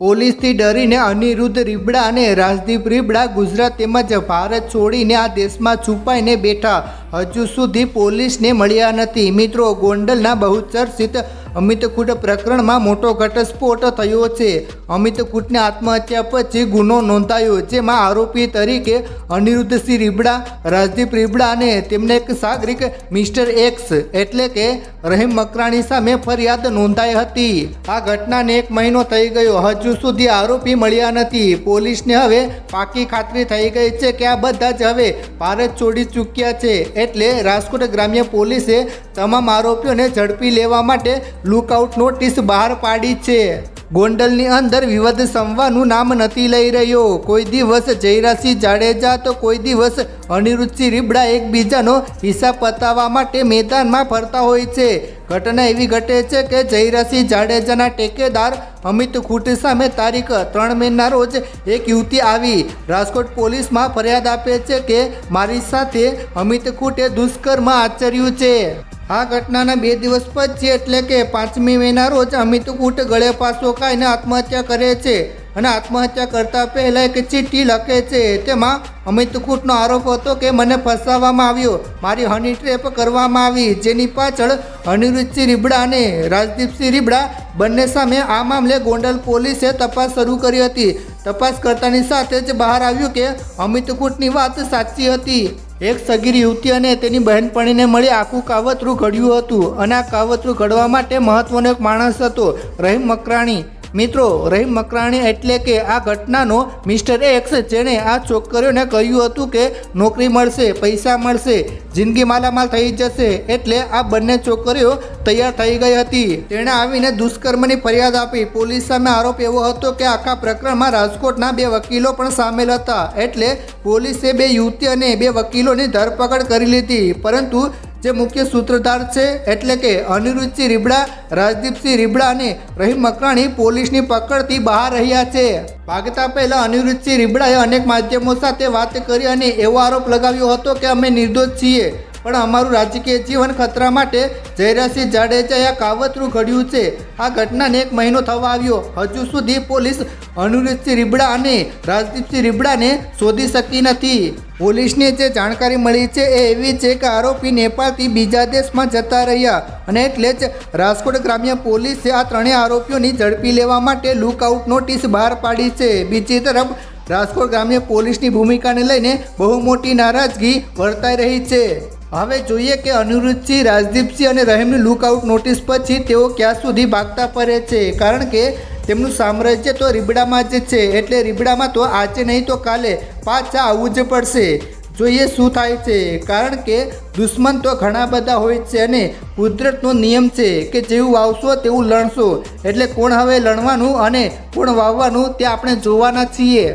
પોલીસથી ડરીને અનિરુદ્ધ રીબડા અને રાજદીપ રીબડા ગુજરાત તેમજ ભારત છોડીને આ દેશમાં છુપાઈને બેઠા. હજુ સુધી પોલીસને મળ્યા નથી. મિત્રો, ગોંડલના બહુચર્ચિત અમિત કુટ પ્રકરણમાં મોટો ઘટસ્ફોટ થયો છે. અમિત કુટને આત્મહત્યા પછી ગુનો નોંધાયો, જેમાં આરોપી તરીકે અનિરુદ્ધસિંહ રીબડા, રાજદીપ રીબડા અને તેમના એક સાગરિક મિસ્ટર એક્સ એટલે કે રહીમ મકરાણી સામે ફરિયાદ નોંધાઈ હતી. આ ઘટનાને એક મહિનો થઈ ગયો, હજુ સુધી આરોપી મળ્યા નથી. પોલીસને હવે પાકી ખાતરી થઈ ગઈ છે કે આ બધા જ હવે ભારત છોડી ચૂક્યા છે. એટલે રાજકોટ ગ્રામ્ય પોલીસે તમામ આરોપીઓને ઝડપી લેવા માટે લુકઆઉટ નોટિસ બહાર પાડી છે. ગોંડલની અંદર વિવાદ સંવાનું નામ નથી લઈ રહ્યો. કોઈ દિવસ જયરાસિંહ જાડેજા તો કોઈ દિવસ અનિરુદ્ધસિંહ રીબડા એકબીજાનો હિસાબ પતાવવા માટે મેદાનમાં ફરતા હોય છે. ઘટના એવી ઘટે છે કે જયરાસિંહ જાડેજાના ટેકેદાર અમિત ખૂટ સામે તારીખ ત્રણ મેના રોજ એક યુવતી આવી. રાજકોટ પોલીસમાં ફરિયાદ આપે છે કે મારી સાથે અમિત ખૂટે દુષ્કર્મ આચર્યું છે. આ ઘટનાના બે દિવસ પછી એટલે કે પાંચમી મેના રોજ અમિત કૂટ ગળે પાસો ખાઈને આત્મહત્યા કરે છે અને આત્મહત્યા કરતા પહેલાં એક ચિઠ્ઠી લખે છે. તેમાં અમિત કૂટનો આરોપ હતો કે મને ફસાવવામાં આવ્યો. મારી હની ટ્રેપ કરવામાં આવી. જેની પાછળ અનિરુદ્ધસિંહ રીબડા અને રાજદીપસિંહ રીબડા બંને સામે આ મામલે ગોંડલ પોલીસે તપાસ શરૂ કરી હતી. તપાસ કરતાની સાથે જ બહાર આવ્યું કે અમિત કૂટની વાત સાચી હતી. એક સગીર યુવતી અને તેની બહેનપણીને મળી આખું કાવતરું ઘડ્યું હતું. અને આ કાવતરું ઘડવા માટે મહત્વનો એક માણસ હતો, રહીમ મકરાણી. મિત્રો, રહીમ મકરાણી એટલે કે આ ઘટનાનો મિસ્ટર એક્સ, જેણે આ છોકરીઓને કહ્યું હતું કે નોકરી મળશે, પૈસા મળશે, જિંદગી માલામાલ થઈ જશે, એટલે આ બંને છોકરીઓ તૈયાર થઈ ગઈ હતી. તેણે આવીને દુષ્કર્મની ફરિયાદ આપી. પોલીસ સામે આરોપ એવો હતો કે આખા પ્રકરણમાં રાજકોટના બે વકીલો પણ સામેલ હતા. એટલે પોલીસે બે યુવતી અને બે વકીલોની ધરપકડ કરી લીધી. પરંતુ જે મુખ્ય સૂત્રધાર છે, એટલે કે અનિરુદ્ધસિંહ રીબડા, રાજદીપસિંહ રીબડા અને રહીમ મકરાણી પોલીસની પકડથી બહાર રહ્યા છે. ભાગતા પહેલા અનિરુદ્ધસિંહ રીબડાએ અનેક માધ્યમો સાથે વાત કરી અને એવો આરોપ લગાવ્યો હતો કે અમે નિર્દોષ છીએ. પણ અમારું રાજકીય જીવન ખતરા માટે જયરાસિંહ જાડેજાએ આ કાવતરું ઘડ્યું છે. આ ઘટનાને એક મહિનો થવા આવ્યો. હજુ સુધી પોલીસ અનિરુદ્ધસિંહ રીબડા અને રાજદીપસિંહ રીબડાને શોધી શકી નથી. પોલીસને જે જાણકારી મળી છે એ એવી છે કે આરોપી નેપાળથી બીજા દેશમાં જતા રહ્યા અને એટલે જ રાજકોટ ગ્રામ્ય પોલીસે આ ત્રણેય આરોપીઓની ઝડપી લેવા માટે લુકઆઉટ નોટિસ બહાર પાડી છે. બીજી તરફ, રાજકોટ ગ્રામ્ય પોલીસની ભૂમિકાને લઈને બહુ મોટી નારાજગી વર્તાઈ રહી છે. હવે જોઈએ કે અનિરુદ્ધસિંહ રાજદીપસિંહ અને રહીમની લુકઆઉટ નોટિસ પછી તેઓ ક્યાં સુધી ભાગતા ફરે છે? કારણ કે તેમનું સામ્રાજ્ય તો રીબડામાં જ છે, એટલે રીબડામાં તો આજે નહીં તો કાલે પાછા આવવું જ પડશે. જોઈએ શું થાય છે? કારણ કે દુશ્મન તો ઘણા બધા હોય છે અને કુદરતનો નિયમ છે કે જેવું વાવશો તેવું લણશો. એટલે કોણ હવે લણવાનું અને કોણ વાવવાનું તે આપણે જોવાના છીએ.